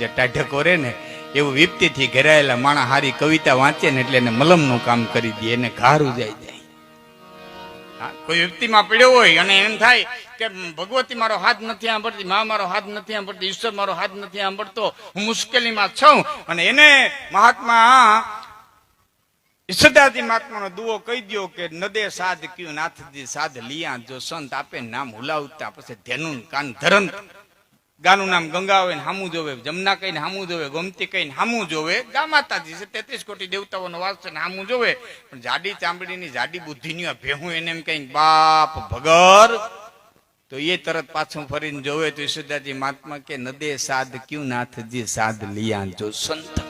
જે ટાઢક ઓરે ને, એવું વિપતીથી ઘેરાયેલા માણા હારી કવિતા વાંચે ને એટલે એને મલમનું કામ કરી દે, એને ઘારું જાય. જાય કોઈ વ્યક્તિમાં પડ્યો હોય અને એમ થાય કે ભગવતી મારો હાથ નથી સાંભળતી મા મારો હાથ નથી સાંભળતી ઈશ્વર મારો હાથ નથી સાંભળતો હું મુશ્કેલીમાં છું. અને એને મહાત્મા ઈશ્વરદાસજી મહાત્માનો દુઓ કહી દો કે નદે સાધ ક્યુ નાથજી સાધ લિયા, જો સંત આપે નામ હુલાવતા, પછી ધેનું કાન ધરંત ગાનું નામ ગંગા હોય ને હામું જોવે, જમના કહીને હામું જોવે, ગોમતી કહીને હામું જોવે. ગા માતાજી છે, તેત્રીસ કોટી દેવતાઓનો વાસ છે ને હામું જોવે. પણ જાડી ચામડીની જાડી બુદ્ધિની ભેહું એને એમ કઈ બાપ ભગર. તો એ તરત પાછું ફરીને જોવે તો ઈશ્વરદાસજી મહાત્મા કે નદે સાધ ક્યુ નાથજી સાધ લિયા જો સંત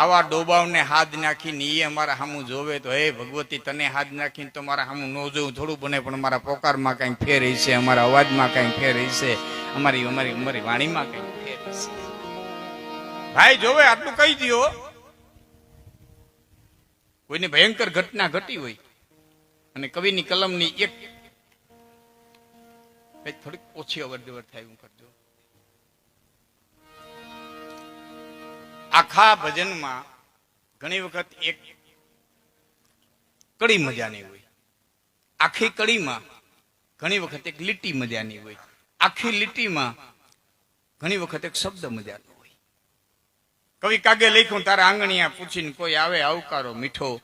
આવા ડોબાવને હાથ નાખીને એ અમારા સામું જોવે તો, હે ભગવતી, તને હાથ નાખીને તો મારા સામું ન જોવું, થોડું બને, પણ મારા પોકારમાં કંઈક ફેર હશે, અમારા અવાજમાં કાંઈ ફેર હશે, અમારી અમારી અમારી વાણીમાં કંઈક ફેર હશે. ભાઈ, જોવે, આટલું કહી દો કોઈની ભયંકર ઘટના ઘટી હોય, અને કવિની કલમની એક થોડીક ઓછી અવર જવર થાય એવું કરજો આખા ભજનમાં ઘણી વખત એક કડી મજાની હોય. આખી કડીમાં ઘણી વખત એક લીટી મજાની હોય. આખી લીટીમાં ઘણી વખત એક શબ્દ મજાનો હોય. કવિ કાગે લખ્યું, તારા આંગણિયા પૂછીને કોઈ આવે, આવકારો મીઠો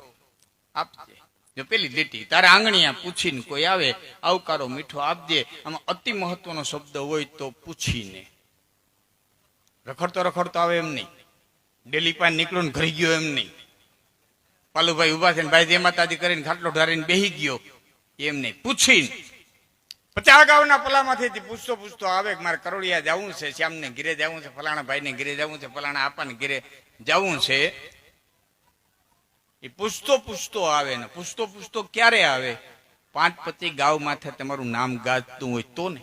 આપજે. જો પેલી લીટી, તારા આંગણિયા પૂછીને કોઈ આવે, આવકારો મીઠો આપજે. આમાં અતિ મહત્વનો શબ્દ હોય તો પૂછીને. રખડતો રખડતો આવે એમ નહીં. ડેલી પાન નીકળ્યો ને ઘરી ગયો એમ નહીં. પાલુભાઈ ઊભા થઈને ભાઈ જે માતાજી કરીને ખાટલો ઢારીને બેહી ગયો. એમ નહીં. પૂછીને પચાસ ગાવના પલામાંથી પૂછતો પૂછતો આવે કે મારે કરોડિયા જવું છે, શ્યામને ઘીરે જવું છે, ફલાણા ભાઈને ઘીરે જવું છે, ફલાણા આપાને ઘીરે જવું છે. એ પૂછતો પૂછતો આવે ને પૂછતો પૂછતો ક્યારે આવે? પાંચ પતિ ગાવ માથે તમારું નામ ગાજતું હોય તો ને.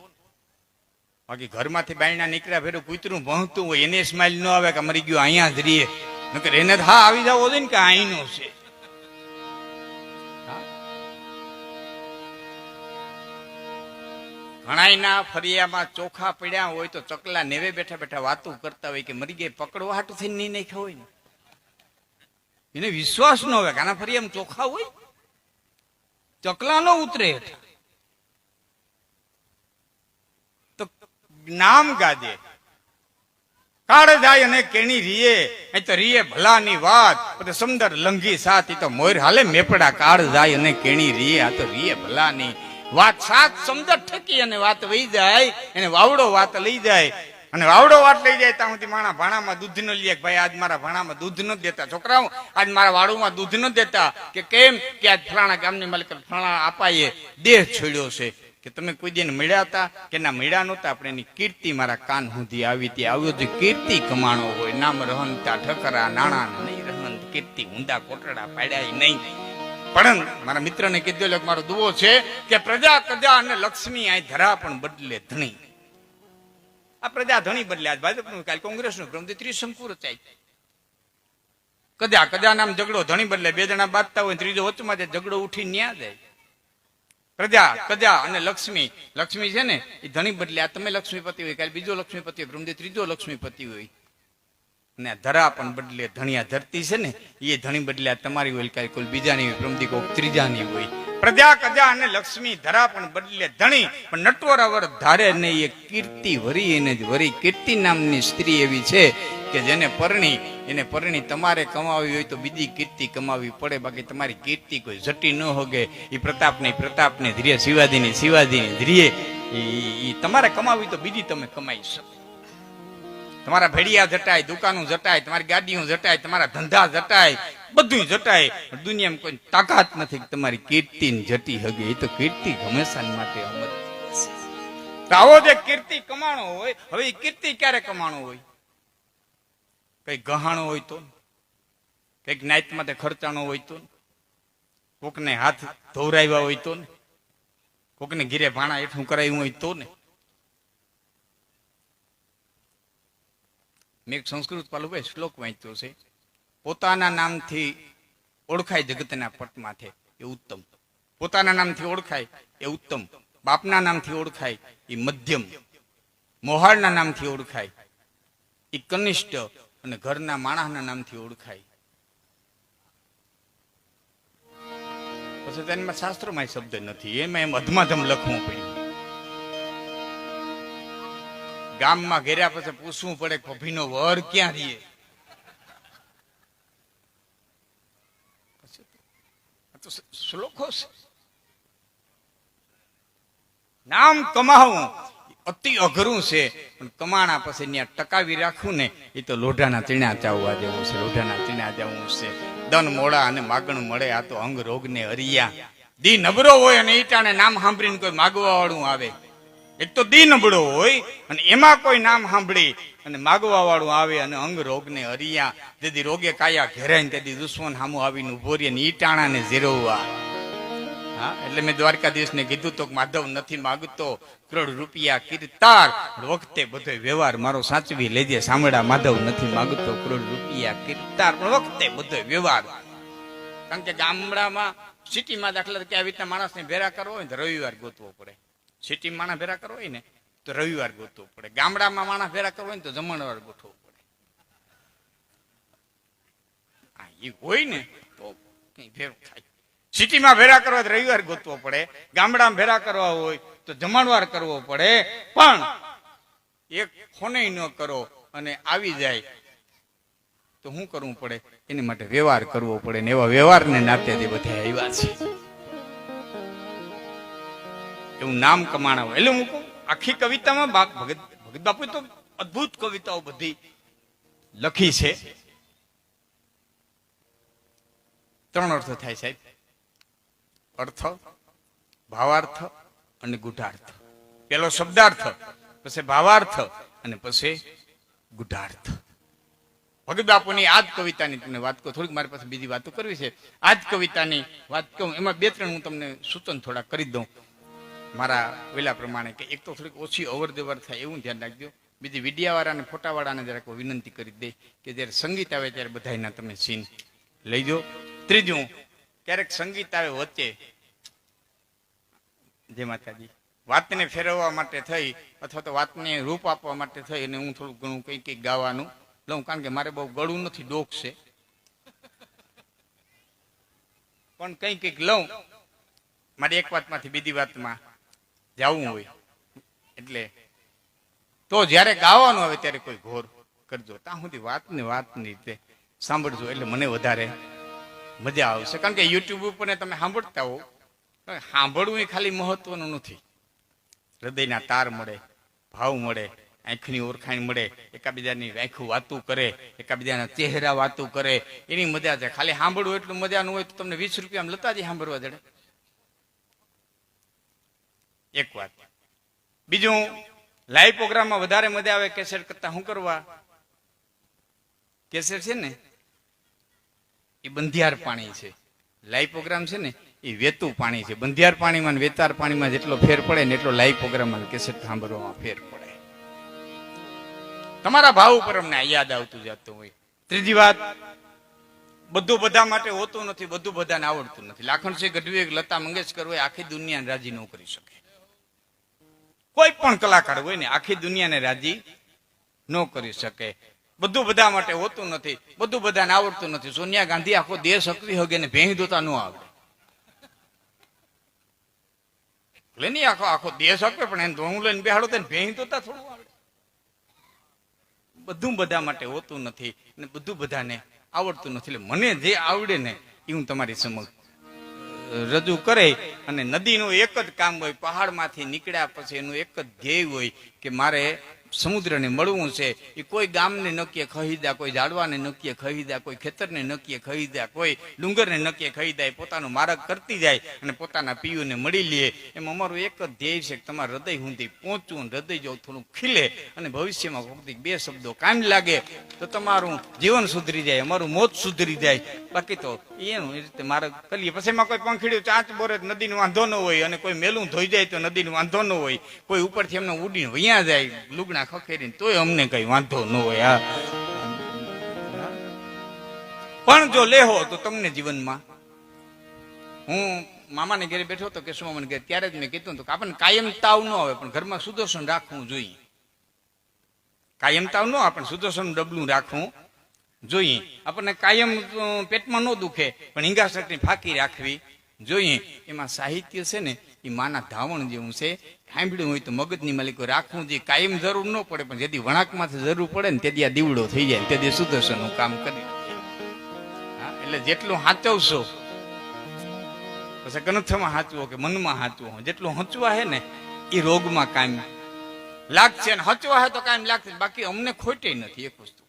બાકી ઘરમાંથી બાયણા નીકળ્યા ફેરું કૂતરું ભણતું હોય, એને સ્માઇલ ન આવે કે મરી ગયો, અહીંયા જ રહીએ. નકર એને હા આવી જવો ને કે અહીંનો છે. ઘણાયના ફરિયામાં ચોખા પડ્યા હોય તો ચકલા નેવે બેઠા બેઠા વાતો કરતા હોય કે મરી ગઈ પકડવા હાટું થઈને નહીં નાખ્યા હોય ને. એને વિશ્વાસ ન હોય કે આના ફરિયામાં ચોખા હોય. ચકલા ન ઉતરે હેઠા તો નામ ગાજે. કાળ જાય અને કેણી રીએ એ તો રીએ ભલાની વાત. પછી સમદર લંઘી સાત તો મોર હાલે મેપડા. કાળ જાય અને કેણી રીએ, આ તો રીએ ભલાની વાત. સાત સમદર ઠકી અને વાત વહી જાય, એને વાવડો વાત લઈ જાય. અને વાવડો વાત લઈ જાય ત્યાં સુધી માણા ભાણામાં દૂધ ન લે ભાઈ આજ મારા ભાણામાં દૂધ ન દેતા. છોકરાઓ, આજ મારા વાડુમાં દૂધ ન દેતા કે કેમ કે આજ ફલાણા ગામની માલિક ફલાણા આપાએ દેહ છોડ્યો છે. કે તમે કોઈ દિન મળ્યા હતા? કે ના મળ્યા નહોતા? આપણે એની કીર્તિ મારા કાન સુધી આવી હતી. આવ્યો જે કીર્તિ કમાણો હોય. નામ રહનતા ઠકરા નાણા, નહીં રહન કીર્તિ, ઊંડા, કોટડા પાડ્યા નહીં. પણ મારા મિત્રને કીધું એટલે મારો દુવો છે કે પ્રજા પ્રજા અને લક્ષ્મી આ ધરા પણ બદલે ધણી. આ પ્રજા ધણી બદલે. આજ ભાજપનું, કાલ કોંગ્રેસનું પ્રમથી ત્રિશંકુર રચાય કદા કદા નામ ઝઘડો ધણી બદલે. બે જણા બાંધતા હોય ત્રીજો વચમાં જે ઝઘડો ઉઠી ન્યા જાય. પ્રજા પ્રજા અને લક્ષ્મી. લક્ષ્મી છે ને, એ ધણી બદલે આ તમે લક્ષ્મીપતિ હોય, કાલે બીજો લક્ષ્મીપતિ પ્રમથી ત્રીજો લક્ષ્મીપતિ હોય. અને ધરા પણ બદલે ધણિયા ધરતી છે ને, એ ધણી બદલે તમારી હોય, કાલે કોઈ બીજાની હોય પ્રમથી કોઈક ત્રીજાની હોય. પ્રજા કજા અને લક્ષ્મી ધરા પણ બદલે ધણી, પણ નટવર અવર ધારે ને એ કીર્તિ વરી એને જ વરી કીર્તિ નામની સ્ત્રી એવી છે. કે જેને પરણી, એને પરણી તમારે કમાવી હોય તો બીજી કીર્તિ કમાવી પડે. બાકી તમારી કીર્તિ કોઈ જટી ન હોગે. એ પ્રતાપની પ્રતાપને ધીરે, શિવાજીની શિવાજીની ધીરે. તમારે કમાવી તો બીજી તમે કમાઈ શકો. તમારા ભેડિયા જટાય, દુકાનો જટાય, તમારી ગાડીઓ જટાય, તમારા ધંધા જટાય બધું જટાય. દુનિયામાં કોઈ તાકાત નથી તમારી કીર્તિ જટી હગે. એ તો કીર્તિ હંમેશા માટે અમર. આવો જે કીર્તિ કમાણો હોય, હવે એ કીર્તિ ક્યારે કમાણો હોય? કઈ ગહાણો હોય તો કંઈક નાઈટ માટે ખર્ચાણો હોય તો કોકને હાથ ધોવરાવ્યા હોય તો ને. કોકને ઘીરે ભાણા હેઠું કરાવ્યું હોય તો ને. મેં એક સંસ્કૃત પાલુભાઈ શ્લોક વાંચ્યો છે. પોતાના નામથી ઓળખાય જગતના પટમાથે એ ઉત્તમ. પોતાના નામથી ઓળખાય એ ઉત્તમ. બાપના નામથી ઓળખાય એ મધ્યમ. મોહાળના નામથી ઓળખાય એ કનિષ્ઠ અને ઘરના માણસના નામથી ઓળખાય. પછી તેમાં શાસ્ત્રોમાં શબ્દ નથી, એમાં એમ અધમાધમ લખવું પડ્યું. ગામમાં ઘેર્યા પછી પૂછવું પડે કે ભભીનો વર ક્યાં રહીએ શ્લોકો નામ કમાવું. અતિ અઘરું છે. કમાણા પછી ત્યાં ટકાવી રાખવું ને, એ તો લોઢાના ચીણા ચાવવા જેવું છે, લોઢાના ચીણા જવું છે. દન મોડા અને માગણ મળે, આ તો અંગ રોગ ને અરિયા દી નબળો હોય અને ઈટાને નામ સાંભળીને કોઈ માગવા વાળું આવે. એક તો દી નબળો હોય અને એમાં કોઈ નામ સાંભળી અને માગવા વાળું આવે અને અંગ રોગ ને હરિયા. તેથી રોગે કાયા ઘેરાય તેથી દુશ્મન સામુ આવીને ઊભો રે ને ઈટાણા ને ઝીરવવા. હા, એટલે મેં દ્વારકાધીશ ને કીધું તો માધવ નથી માગતો. કરોડ રૂપિયા કીર્તાર. વખતે બધો વ્યવહાર મારો સાચવી લેજે સાંભળા માધવ નથી માગતો કરોડ રૂપિયા કીર્તાર. પણ વખતે બધો વ્યવહાર. કારણ કે ગામડામાં સિટીમાં દાખલા તરીકે આવી રીતના માણસને ભેરા કરવો હોય ને રવિવાર ગોતવો પડે. સિટી માણસ ભેરા કરવો હોય ને તો રવિવાર ગોતવો પડે. ગામડામાં માણસ ભેરા કરવો હોય ને તો જમણવાર ગોઠવો પડે. આ એ હોય ને તો કઈ ભેરું થાય. સિટીમાં ભેરા કરવા રવિવાર ગોતવો પડે. ગામડામાં ભેરા કરવા હોય તો જમાડવાર કરવો પડે, પણ એક ફોને ન કરો અને આવી જાય તો શું કરવું પડે? એની માટે વ્યવહાર કરવો પડે ને એવા વ્યવહારને નાતે બધા આવ્યા છે. એવું નામ કમાણા એટલે હું આખી કવિતામાં બાપ ભગત ભગત બાપુ તો અદ્ભુત કવિતાઓ બધી લખી છે. ત્રણ અર્થ થાય સાહેબ. અર્થ, ભાવાર્થ અને ગુઢાર્થ. પેલો શબ્દાર્થ, પછી ભાવાર્થ, અને પછી ગુઢાર્થ. ભગત બાપુની આજ કવિતાની તમને વાત કહું, થોડીક મારી પાસે બીજી વાતો કરવી છે. આજ કવિતાની વાત કહું, એમાં બે ત્રણ હું તમને સૂચન થોડા કરી દઉં. મારા વેલા પ્રમાણે કે એક તો થોડીક ઓછી અવરજવર થાય એવું ધ્યાન રાખજો. બીજી વિડિયાવાળા અને ફોટાવાળાને જરાક વિનંતી કરી દે કે જ્યારે સંગીત આવે ત્યારે બધાના તમે સીન લઈ જાઓ ત્રીજું, ક્યારેક સંગીત આવે વચ્ચે જય માતાજી. વાતને ફેરવવા માટે થઈ અથવા તો વાતને રૂપ આપવા માટે થઈ અને હું થોડું ઘણું કંઈક કંઈક ગાવાનું લઉં, કારણ કે મારે બહુ ગળું નથી, ડોક છે. પણ કંઈક કંઈક લઉં. મારે એક વાતમાંથી બીજી વાતમાં જવું હોય. એટલે તો જ્યારે ગાવાનું આવે ત્યારે કોઈ ઘોર કરજો. ત્યાં સુધી વાતની વાતની રીતે સાંભળજો, એટલે મને વધારે મજા આવશે. કારણ કે યુટ્યુબ ઉપર તમે સાંભળતા હો સાંભળવું એ ખાલી મહત્વનું નથી. હૃદયના તાર મળે, ભાવ મળે, આંખની ઓળખાણ મળે, એકાબીજાની આંખું વાતું કરે, એકાબીજાના ચહેરા વાતું કરે, એની મજા છે. ખાલી સાંભળવું એટલું મજાનું હોય તો તમને વીસ રૂપિયા લતા જ સાંભળવા જડે. એક વાત. બીજું લાઈવ પ્રોગ્રામમાં વધારે મજા આવે કેસેટ કરતા શું કરવા? કેસેટ છે ને, એ બંધિયાર પાણી છે. લાઈવ પ્રોગ્રામ છે ને એ વેતું પાણી છે. બંધિયાર પાણીમાં વેતાર પાણીમાં જેટલો ફેર પડે ને એટલો લાઈવ પ્રોગ્રામમાં કેસેટ સાંભળવામાં ફેર પડે. તમારા ભાવ ઉપર અમને યાદ આવતું જતું હોય. ત્રીજી વાત, બધું બધા માટે હોતું નથી, બધું બધાને આવડતું નથી. લાખણસિંહ ગઢવી લતા મંગેશકર હોય આખી દુનિયાને રાજી ન કરી શકે. કોઈ પણ કલાકાર હોય ને આખી દુનિયાને રાજી ન કરી શકે. બધું બધા માટે હોતું નથી, બધું બધાને આવડતું નથી. સોનિયા ગાંધી આખો દેશ હકવી હગે ને ભેહી દોતા ન આવડે. એટલે નહીં આખો આખો દેશ આપે, પણ એને ધોવું લઈને બેહાડો તેને ભેહી તો થોડું બધું બધા માટે હોતું નથી ને બધું બધાને આવડતું નથી. એટલે મને જે આવડે ને એ હું તમારી સમક્ષ રજૂ કરે. અને નદીનું એક જ કામ હોય, પહાડમાંથી નીકળ્યા પછી એનું એક જ ધ્યેય હોય કે મારે સમુદ્રને મળવું છે એ કોઈ ગામને નક્કીએ ખરીદ્યા કોઈ ઝાડવાને નક્કીએ ખરીદ્યા કોઈ ખેતરને નક્કીએ ખરીદ્યા કોઈ ડુંગરને નક્કીએ ખરીદાય પોતાનો માર્ગ કરતી જાય અને પોતાના પિયુને મળી લે. એમ અમારું એક જ ધ્યેય છે કે તમારા હૃદય સુધી પહોંચવું હૃદય જો થોડું ખીલે અને ભવિષ્યમાં કોઈક બે શબ્દો કામ લાગે, તો તમારું જીવન સુધરી જાય, અમારું મોત સુધરી જાય. બાકી તો એનું એ રીતે માર્ગ કરીએ. પછી એમાં કોઈ પંખીડ્યું ચાંચ બોરે નદીનો વાંધો ન હોય અને કોઈ મેલું ધોઈ જાય તો નદીનો વાંધો ન હોય. કોઈ ઉપરથી એમને ઉડીને વૈયા જાય લુગડા ખખેરીને તોય અમને કઈ વાંધો ન હોય પણ જો લેહો તો તમને જીવનમાં. હું મામાને ઘરે બેઠો હતો કે મામાને ઘેર, ત્યારે જ મેં કીધું હતું આપણને કાયમ તાવ ન આવે, પણ ઘરમાં સુદર્શન રાખવું જોઈએ. કાયમ તાવ ન આપણે સુદર્શન ડબલું રાખવું જોઈએ. આપણને કાયમ પેટમાં ન દુખે, પણ હિંગાસટની ફાંકી રાખવી જોઈએ. એમાં સાહિત્ય છે ને એ માના ધાવણ જેવું છે. સાંભળ્યું હોય તો મગજની માલિકો રાખવું જોઈએ. કાયમ જરૂર ન પડે, પણ જેથી વણાકમાંથી જરૂર પડે ને તેથી આ દીવડો થઈ જાય તેથી સુદર્શનનું કામ કરી. એટલે જેટલું હાચવશો, પછી ગ્રંથમાં હાચવો કે મનમાં હાચવો જેટલું હચવા હે ને એ રોગમાં કાયમ લાગશે ને હચવા હે તો કાયમ લાગશે. બાકી અમને ખોટે નથી એક વસ્તુ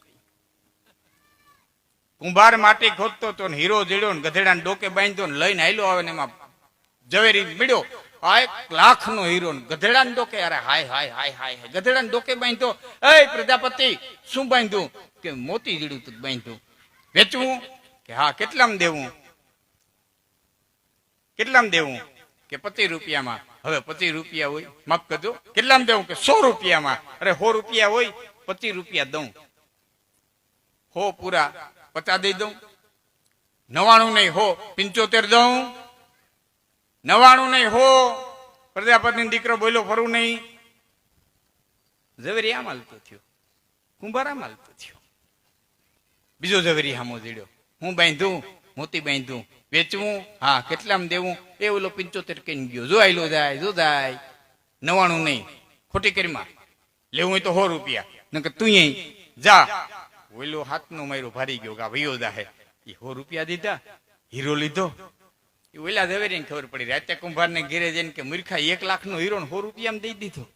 કુંભાર માટી ખોદતો તો હીરો જેડ્યો ને ગધેડાને ડોકે બાંધ્યો ને લઈને આયલો આવે ને એમાં ઝવેરી મળ્યો. આ એક લાખ નો હીરો ને ડોકે, અરે હાય હાય હાય હાય હાય. ગધેડાને ડોકે બાંધ્યો. એ પ્રજાપતિ, શું બાંધ્યું? કે મોતી જીડું તું બાંધ્યું. વેચવું? કે હા, કેટલામાં દેવું? કેટલામાં દેવું? કે પચીસ રૂપિયામાં. હવે પચીસ રૂપિયા હોય, માફ કરજો. કેટલામાં દેવું? કે સો રૂપિયામાં. અરે સો રૂપિયા હોય પચીસ રૂપિયા દઉં. હો પૂરા, પચાસ દઈ દઉં. નવાણું નહીં, હો પિંચોતેર દઉં. નવાણું નહીં હો. પ્રજાપતિ દીકરો બોલ્યો, ફરું નહીં. ઝવેરી આમ હાલતો થયો. કુંભાર આમ થયો. બીજો ઝવેરી હામો જીડ્યો હું બાંધું, મોતી બાંધું, વેચવું, હા, કેટલામાં દેવું? એ ઓલો પિંચોતેર કઈ ગયો. જો આયલો જાય, જો જાય. નવાણું નહીં. ખોટી કરીમાં લેવું તો સો રૂપિયા. નકર તું જા. ઓલો હાથનો માર્યો ભારી ગયો કે ભયો જાહે. એ સો રૂપિયા દીધા. હીરો લીધો. એ ઓલા ઝવેરીને ખબર પડી. રાતે કુંભારને ઘેરે જઈને કે, મૂર્ખા, એક લાખ નો હીરો સો રૂપિયામાં દઈ દીધો.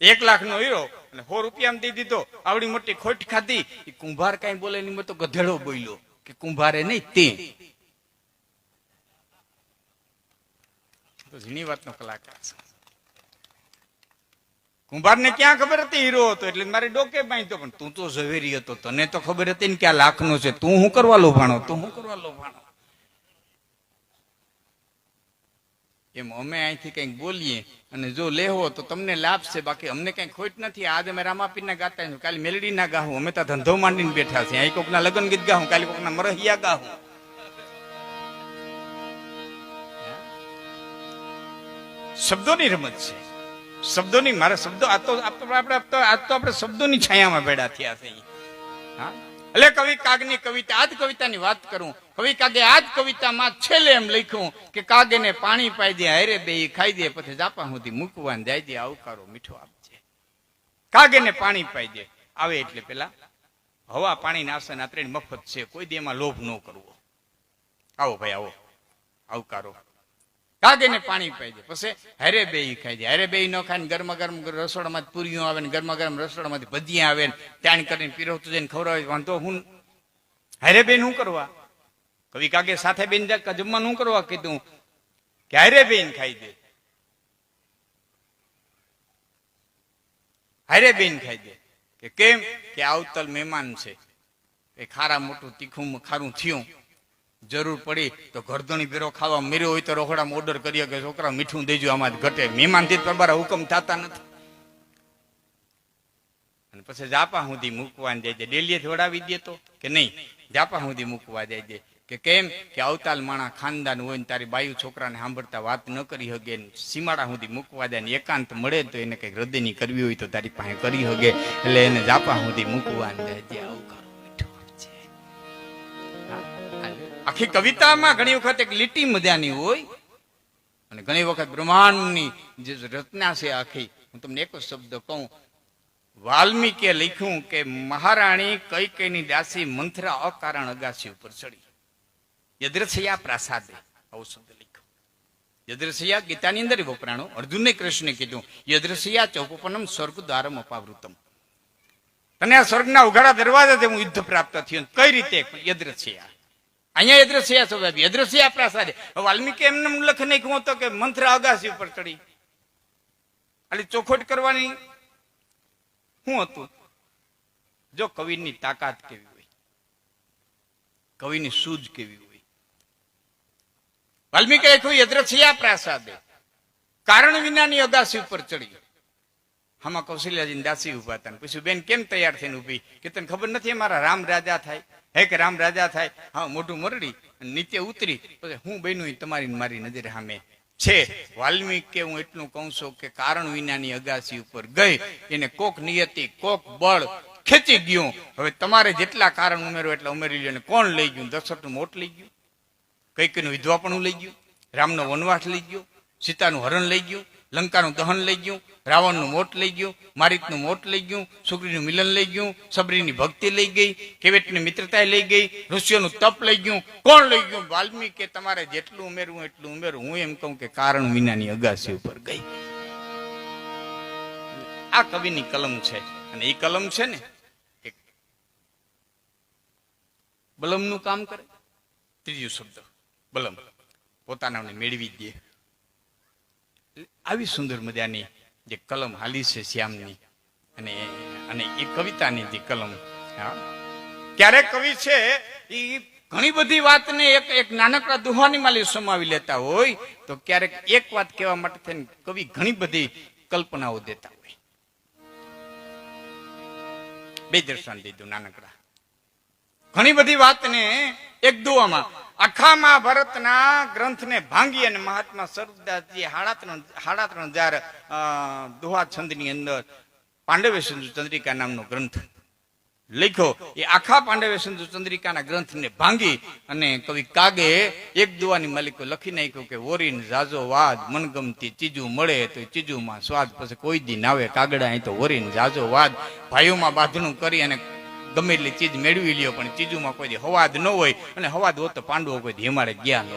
એક લાખ નો હીરો અને સો રૂપિયામાં દઈ દીધો. આવડી મોટી ખોટ ખાધી. એ કુંભાર કઈ બોલે નહીં તો ગધેડો બોલ્યો કે કુંભારે નહીં, તે. તો ઝીણી વાતનો કલાકાર છે. કુંભારને ક્યાં ખબર હતી હીરો હતો? એટલે મારે ડોકે બાંધ્યો. પણ તું તો ઝવેરી હતો. તને તો ખબર હતી ને કે આ લાખનો છે. તું શું કરવા લોભાણો? તું શું કરવા લોભાણો? એમ અમે અહીંથી કંઈક બોલીએ અને જો લેવો તો તમને લાભ છે, બાકી અમને કંઈ ખોટ નથી. આજે અમે રામાપીરના ગાતા છું કાલે મેલડીના ગાહું. અમે તો ધંધો માંડીને બેઠા છીએ. અહીં કોકના લગ્ન ગીત ગાહું, કાલે કોકના મરહિયા ગાહું. શબ્દોની રમત છે. શબ્દોની, મારા શબ્દો, આ તો આપણે આજ તો આપણે શબ્દોની છાયામાં ભેડા થયા છે હા? એટલે કવિ કાગની કવિતા, આજ કવિતાની વાત કરું. કવિ કાગે આજ કવિતામાં છેલ્લે એમ લખ્યું કે કાગેને પાણી પાઈ દે, હારે બે ખાઈ દે, પછી જાપા સુધી મૂકવાન જાય દે, આવકારો મીઠો આપજે. કાગેને પાણી પાઈ દે, આવે એટલે પેલા હવા પાણી નાશે ને આ ત્રણ મફત છે, કોઈ દે એમાં લોભ ન કરવો. આવો ભાઈ, આવો. આવકારો. કાગેને પાણી પાઈ દે, પછી હારે બે ખાઈ દે. હરે બે ન ખાય ને ગરમા ગરમ રસોડામાં પૂરીઓ આવે ને ગરમા ગરમ રસોડામાંથી ભજીયા આવે ને ત્યાં કરીને પીરવતું જઈને ખવડાવે, વાંધો હું હરે બેન શું કરવા. કવિ કાગે સાથે બેન જમવાનું નું કરવા કીધું, ક્યારે બેન ખાઈ દે? હારે બેન ખાઈ દે. કે કેમ? કે આવતલ મહેમાન છે. એ ખારા મોટું તીખું ખારું થયું. જરૂર પડી તો ગરદણી ભેરો ખાવા મેર્યો હોય તો રોકડામાં ઓર્ડર કરીએ કે છોકરા મીઠું દેજો આમાં જ ઘટે. મહેમાનથી પરબારા હુકમ થતા નથી. અને પછી જાપા સુધી મૂકવા જાય છે. ડેલીએ દોડાવી દે તો કે નહીં? જાપા સુધી મૂકવા જાય છે. કે કેમ કે અવતાલ માણા ખાનદાન હોય ને તારી બાયુ છોકરાને સાંભળતા વાત ન કરી હગે સીમાડા સુધી મૂકવા દે ને એકાંત મળે તો એને કંઈક હૃદયની કરવી હોય તો તારી પાસે કરી હગે. એટલે એને જાપા સુધી મીઠું આપજે. આખી કવિતામાં ઘણી વખત એક લીટી મજાની હોય અને ઘણી વખત બ્રહ્માંડની જે રચના છે આખી, હું તમને એક શબ્દ કહું. વાલ્મીકે લખ્યું કે, મહારાણી કઈ કઈની દાસી મંથરા અકારણ અગાસી ઉપર ચડી. યદ્રથયા પ્રાસાદે. આવો શબ્દ લખ્યો યદ્રથયા ગીતાની અંદર વપરાણો. અર્જુને કૃષ્ણે કીધું, યદ્રથયા ચૌપનમ સ્વર્ગ દ્વારમ અપાવૃતમ. તને આ સ્વર્ગના ઉઘાડા દરવાજાથી હું યુદ્ધ પ્રાપ્ત થયું. કઈ રીતે? યદ્રથયા. અહીંયા યદ્રથયા સ્વભાવ. યદ્રથયા પ્રાસાદે. વાલ્મીકી એમને લખ નાખ્યું હતો કે મંત્ર અગાસી ઉપર ચડી. એટલે ચોખોટ કરવાની શું હતું? જો કવિની તાકાત કેવી હોય? કવિની સૂઝ કેવી હોય? વાલ્મીકી લખ્યું યદ્રથિયા પ્રાસાદે. કારણ વિનાની અગાસી ઉપર ચડી આમાં કૌશલ્યાજી દાસી ઊભા હતા પૂછ્યું, બેન, કેમ તૈયાર થઈને ઊભી કે તને ખબર નથી અમારા રામ રાજા થાય? હે કે રામ રાજા થાય? હા, મોઢું મરડી નીચે ઉતરી. પછી હું બન્યું તમારી મારી નજરે સામે. છે. વાલ્મીક કે હું એટલું કહું છું કે કારણ વિનાની અગાસી ઉપર ગઈ. એને કોક નિયતિ, કોક બળ ખેંચી ગયું. હવે તમારે જેટલા કારણ ઉમેરો એટલા ઉમેરી લ્યો કોણ લઈ ગયું? દશરથનું મોટ લઈ ગયું. કઈકનું વિધવાપણું લઈ ગયું, રામનો વનવાસ લઈ ગયો, સીતાનું હરણ લઈ ગયું, લંકાનું દહન લઈ ગયું, રાવણનું મોટ લઈ ગયું, મારિતનું મોટ લઈ ગયું, સુગ્રીનું મિલન લઈ ગયું, સબરીની ભક્તિ લઈ ગઈ, કેવેટની મિત્રતા લઈ ગઈ, ઋષિઓનું તપ લઈ ગયું, કોણ લઈ ગયું? વાલ્મીકે તમારે જેટલું ઉમેરવું એટલું ઉમેરવું હું એમ કહું કે કારણ વિનાની અગાસી ઉપર ગઈ. આ કવિની કલમ છે. અને એ કલમ છે ને બલમનું કામ કરે. ત્રીજું શબ્દ. બલમ પોતાનાને મેળવી દે. આવી સુંદર મજાની જે કલમ હાલી છે શ્યામની અને અને એ કવિતાની જે કલમ. ક્યારેક કવિ છે એ ઘણી બધી વાતને એક એક નાનકડા દુહાની માલી સમાવી લેતા હોય, તો ક્યારેક એક વાત કહેવા માટે થઈને કવિ ઘણી બધી કલ્પનાઓ દેતા હોય. બે દર્શન દીધું નાનકડા. ઘણી બધી વાતને એક દુવામાં આખા મહાભારતના ગ્રંથને ભાંગી અને મહાત્મા સરદાસજી હાડા ત્રણ હાડા ત્રણ હજાર દોહા છંદની અંદર પાંડવે સિંધુ ચંદ્રિકા નામનો ગ્રંથ લખ્યો. એ આખા પાંડવે સિંધુ ચંદ્રિકાના ગ્રંથને ભાંગી અને કવિ કાગે એક દુવાની માલિકો લખી નાખ્યું કે, ઓરીન જાજો વાદ, મનગમતી ચીજું મળે તો ચીજુમાં સ્વાદ. પછી કોઈ દિન આવે કાગડા અહીં તો ઓરીન જાજો વાદ. ભાઈઓમાં બાંધણું કરી અને ગમે એટલી ચીજ મેળવી લ્યો, પણ ચીજુમાં કોઈ હવાદ ન હોય અને હવાદ હોત તો પાંડવો કોઈ દી ગયા ન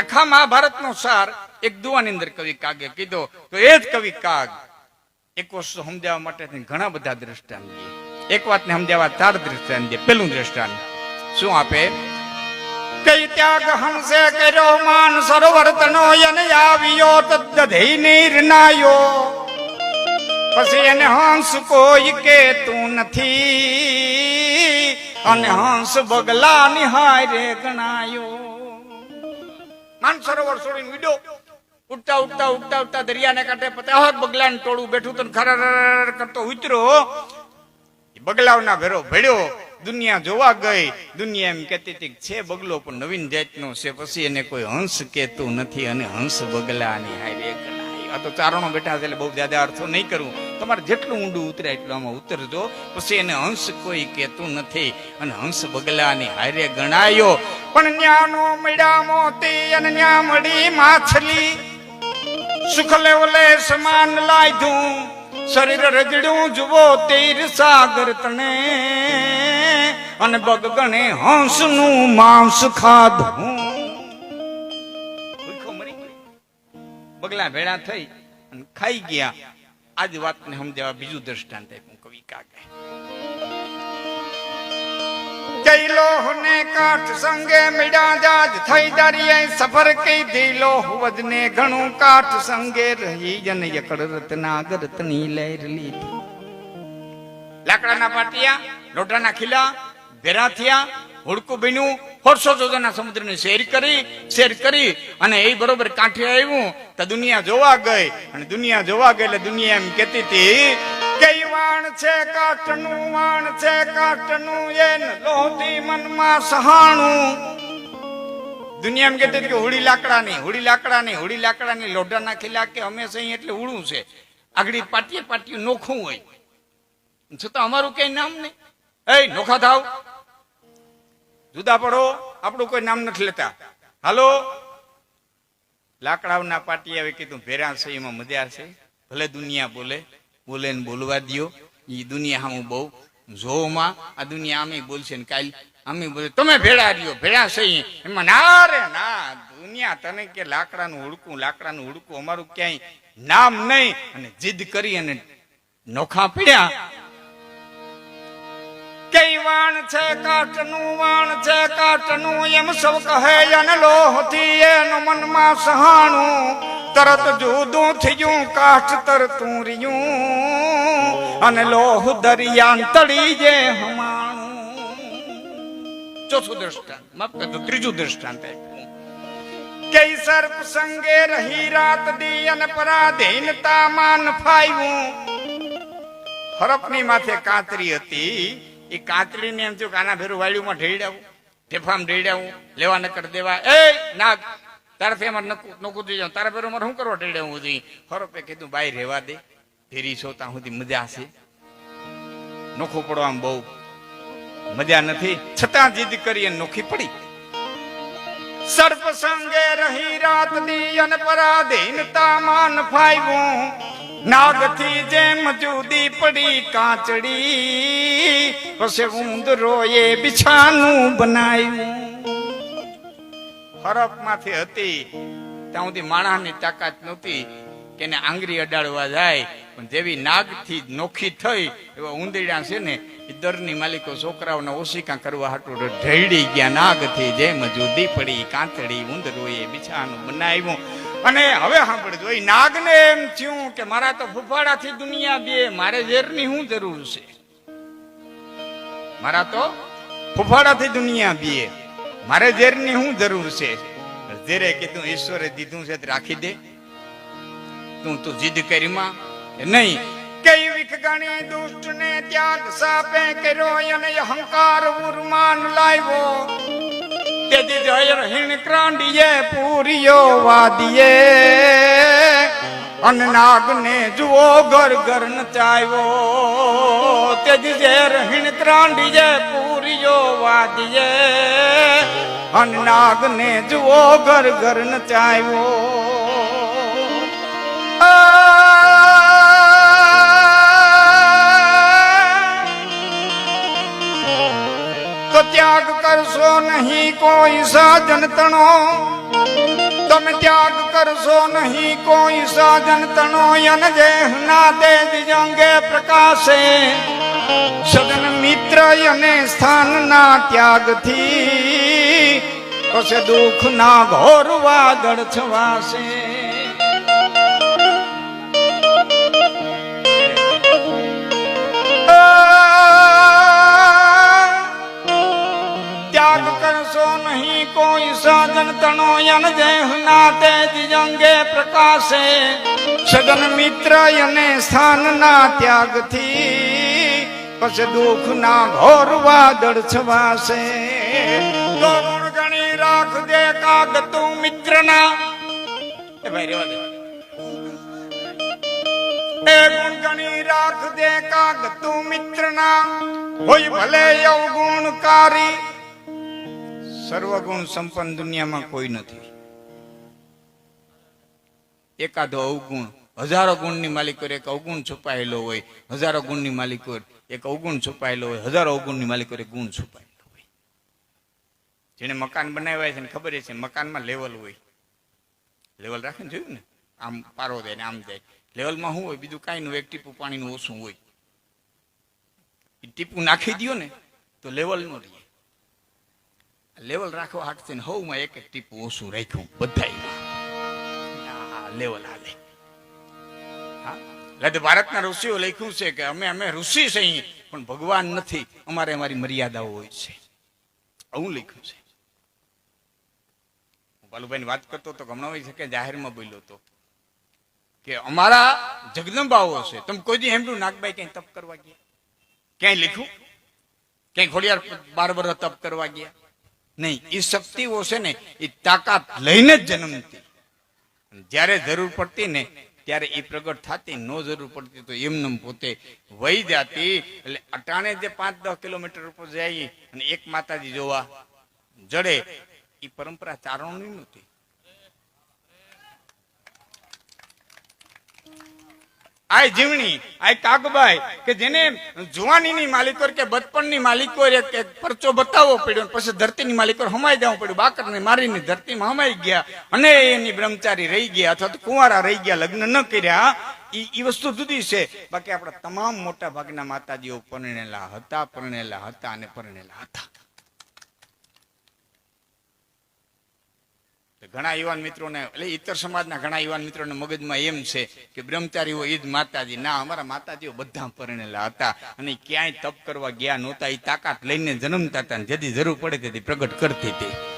આખા મહાભારતનો સાર એક દુવાની અંદર કવિ કાગે કીધો, તો એ જ કવિ કાગ એક વસ્તુ સમજાવવા માટે ઘણા બધા દ્રષ્ટાંત દે. એક વાતને સમજાવવા ચાર દ્રષ્ટાંત દે, પેલું દ્રષ્ટાંત. શું આપે? કઈ ત્યાગ હંસે કર્યો માન સરોવર તનો યન આવ્યો તદ્દધઈ નિર્ણાયો પછી એને હંસ કોઈ કે તું નથી. અને હંસ બગલા નિહાય રે ગણાયો. માન સરોવર છોડીને વિડો. ઉઠતા ઉઠતા ઉઠતા ઉઠતા દરિયાને કાંઠે પચાસ બગલાને ટોળું બેઠું તને ખર કરતો ઉતરો. બગલાવના ભેરો ભેડ્યો દુનિયા જોવા ગઈ. દુનિયા એમ કહેતી હતી છે બગલો, પણ નવીન જાતનો છે. પછી એને કોઈ હંસ કેતું નથી અને હંસ બગલાની હારે ગણાય. આ તો ચારણો બેઠા છે એટલે બહુ જ્યાદા અર્થો નહીં કરું. તમારે જેટલું ઊંડું ઉતરે એટલું આમાં ઉતરજો. પછી એને હંસ કોઈ કહેતું નથી. અને હંસ બગલાની હારે ગણાયો. પણ ન્યાનો મળ્યા મોતી અને ન્યા મળી માછલી. સુખ લેવલે સમાન લાયધું. શરીર રજડ્યું જુઓ તીર સાગર તને અને બગગણે હંસનું માંસ ખાધું. બગલા ભેળા થઈ અને ખાઈ ગયા. આજ વાતને સમજાવવા બીજું દ્રષ્ટાંત આપ્યું કવિ કાકે. કૈલો હુને કાઠ સંગે મિડા જાજ થઈ દરિયે સફર કઈ દીલો વદને ઘણું કાઠ સંગે રહી, જન યકડ રત્નાગર રતની લહેર લીધી. લાકડાના પાટિયા, લોટાના ખીલા, ભેરા થયા હુડકું બન્યું. હોરસો જોજોના સમુદ્રને શેર કરી શેર કરી અને એ બરોબર કાંઠે આવ્યું. તો દુનિયા જોવા ગઈ અને દુનિયા જોવા ગઈ એટલે દુનિયા એમ કહેતી હતી, કઈ સહાણું. દુનિયા એમ કહેતી હતી કે હુડી લાકડાની હુડી લાકડાની હુડી લાકડાની લોઢાના ખીલા કે હંમેશા અહીં એટલે ઉડું છે. આગળી પાટીએ પાટીયું નોખું હોય. છતાં અમારું કઈ નામ નહીં. એ નોખા થાવ. જુદા પડો, આપણું કોઈ નામ નથી લેતા. હાલો? લાકડાઓના પાટી આવે કીધું, ભેરા છે, એમાં મજા છે. ભલે દુનિયા બોલે બોલે બોલવા દો એ દુનિયા હામું બહુ જોમાં, આ દુનિયા આમે બોલશે ને કાલ અમે બોલે, તમે ભેળા રહ્યો ભેળા છે એમાં, ના રે, ના, દુનિયા તને કે લાકડાનું હુડકું લાકડાનું હુડકું અમારું ક્યાંય નામ નહીં. અને જીદ કરી અને નોખા પીડ્યા. કઈ વાણ છે, કાટનું વાણ છે, કાટનું એમ સૌ કહે અને લોહથી એનું મનમાં સહાણું. તરત જુદું થયું, કાઠ તરતું રહ્યું. અને લોહ દરિયા તળી જે હમાણું. ચોથું દ્રષ્ટાંત, માફ કરજો, ત્રીજું દ્રષ્ટાંત. કઈ સર્પ સંગે રહી રાત દી અને પરાધીનતા માન ફાયું હરપની માથે કાતરી હતી એ કાતરીને એમ થયું કે આના ભેરું વાળ્યુંમાં ઢેડાવું ઢેફામ ઢેડાવું લેવા નકર દેવા. એ ના તારાથી અમારે નકું થઈ જાવ તારા મારે શું કરવા ટેડે હું સુધી ફરપે કીધું, બાઈ રહેવા દે. ફેરી છો ત્યાં સુધી મજા છે નોખું પડવામાં બહુ મજા નથી. છતાં જીદ કરી નોખી પડી. સર્પ સંગે રહી રાત દી અને પરાધીનતા માન ફાયવું નાગથી જેમ જુદી પડી કાચડી પછી ઉંદરોએ બિછાનું બનાવ્યું હરફમાંથી હતી, ત્યાં સુધી માણસની તાકાત નહોતી કે એને આંગળી અડાડવા જાય. પણ જેવી નાગથી નોખી થઈ, એવા ઉંદરડા છે ને, એ દરની માલિકો છોકરાઓને ઓશિકા કરવા હાટું ઢળી ગયા. નાગથી જેમ જુદી પડી કાંતડી ઉંદરોએ બિછાનું બનાવ્યું. અને હવે સાંભળજો, એ નાગને એમ થયું કે મારા તો ફૂફાડાથી દુનિયા બે, મારે ઝેરની શું જરૂર છે? મારા તો ફૂફાડાથી દુનિયા બે, મારે ઝેરની શું જરૂર છે? ઝેરે કીધું, ઈશ્વરે દીધું છે રાખી દે. તું તું જીદ કરી માં. નહીં. કઈ દુષ્ટ ને ત્યાગ સાપે કર્યો અને અહંકાર ઉરમાન લાવ્યો. તેથી જય રહીણ ક્રાંડીએ પૂરીઓ વાદીએ. અન નાગને જુઓ, ઘર ઘર નચાયો તેથી જય રહીણ ક્રાંડીએ પૂરીઓ વાદીએ. અન નાગને જુઓ, ઘર ઘર નચાવ્યો તો ત્યાગ કરશો નહીં કોઈ સાજન તણો. તમે ત્યાગ કરશો નહીં કોઈ સાજન તણો. યન દેહ ના દે દિજંગે પ્રકાશે. સદન મિત્ર અને સ્થાન ના ત્યાગથી. પછી દુઃખ ના ઘોર વાદળ છવાશે. કોઈ સાધન તણો યન દેહ ના તે દિજંગે પ્રકાશે. સદન મિત્ર યને સ્થાન ના ત્યાગથી પછી દુઃખ ના ઘોર વાદળ છવાશે. તો ગણી રાખ દે કાગ તું મિત્ર ના એ ભાઈ રેવા દે. એ ગુણ ગણી રાખ દે કાગ તું મિત્ર ના હોય ભલે અવગુણકારી સર્વગુણ સંપન્ન દુનિયામાં કોઈ નથી. એકાદો અવગુણ, હજારો ગુણની માલિકોર એક અવગુણ છુપાયેલો હોય, હજારો ગુણની માલિકોર એક અવગુણ છુપાયેલો હોય, હજારો અવગુણની માલિકોર એક ગુણ છુપાયેલો હોય. જેને મકાન બનાવ્યા છે ને ખબર છે, મકાનમાં લેવલ હોય. લેવલ રાખે ને જોયું ને? આમ પારો જાય ને આમ જાય. લેવલમાં શું હોય? બીજું કાંઈ નું એક ટીપું પાણીનું ઓછું હોય. એ ટીપું નાખી દ્યો ને, તો લેવલ નો રહે. લેવલ રાખવા હાટ થઈને હવમાં એક એક ટીપું ઓછું રાખ્યું બધા લેવલ હાલે. એટલે ભારતના ઋષિઓ લખ્યું છે કે અમે અમે ઋષિ છીએ પણ ભગવાન નથી. અમારે અમારી મર્યાદાઓ હોય છે. આવું લખ્યું છે. હું બાલુભાઈ વાત કરતો તો હમણાં હોય છે કે જાહેરમાં બોલ્યો તો કે અમારા જગદંબાઓ છે તમે કોઈ દી એમનું નાગભાઈ ક્યાંય તપ કરવા ગયા? ક્યાંય લખ્યું? ક્યાંય ખોડિયાર બાર વર્ષ તપ કરવા ગયા? નહીં એ શક્તિઓ છે ને એ તાકાત લઈને જ જન્મતી જ્યારે જરૂર પડતી ને, ત્યારે એ પ્રગટ થતી, નો જરૂર પડતી તો એમને પોતે વહી જાતી. એટલે અટાણે જે પાંચ દસ કિલોમીટર ઉપર જાય અને એક માતાજી જોવા જડે એ પરંપરા ચારણની નહોતી. આ જીવણી આ કાગબાઈ, કે જેને જુવાનીની માલિકોર કે બચપણની માલિકોર કે પરચો બતાવવો પડ્યો પછી ધરતીની માલિકોર હમાઈ જવું પડ્યું. બાકરને મારીને ધરતીમાં હમાઈ ગયા અને એની બ્રહ્મચારી રહી ગયા, અથવા તો કુંવારા રહી ગયા, લગ્ન ન કર્યા. એ વસ્તુ જુદી છે. બાકી આપણા તમામ મોટા ભાગના માતાજીઓ પરણેલા હતા પરણેલા હતા અને પરણેલા હતા. ઘણા યુવાન મિત્રોને, એટલે ઇતર સમાજના ઘણા યુવાન મિત્રોને મગજમાં એમ છે કે બ્રહ્મચારીઓ ઈદ માતાજી. ના, અમારા માતાજીઓ બધા પરણેલા હતા અને ક્યાંય તપ કરવા ગયા નહોતા. એ તાકાત લઈને જન્મતા હતા જેથી જરૂર પડે તેથી પ્રગટ કરતી હતી.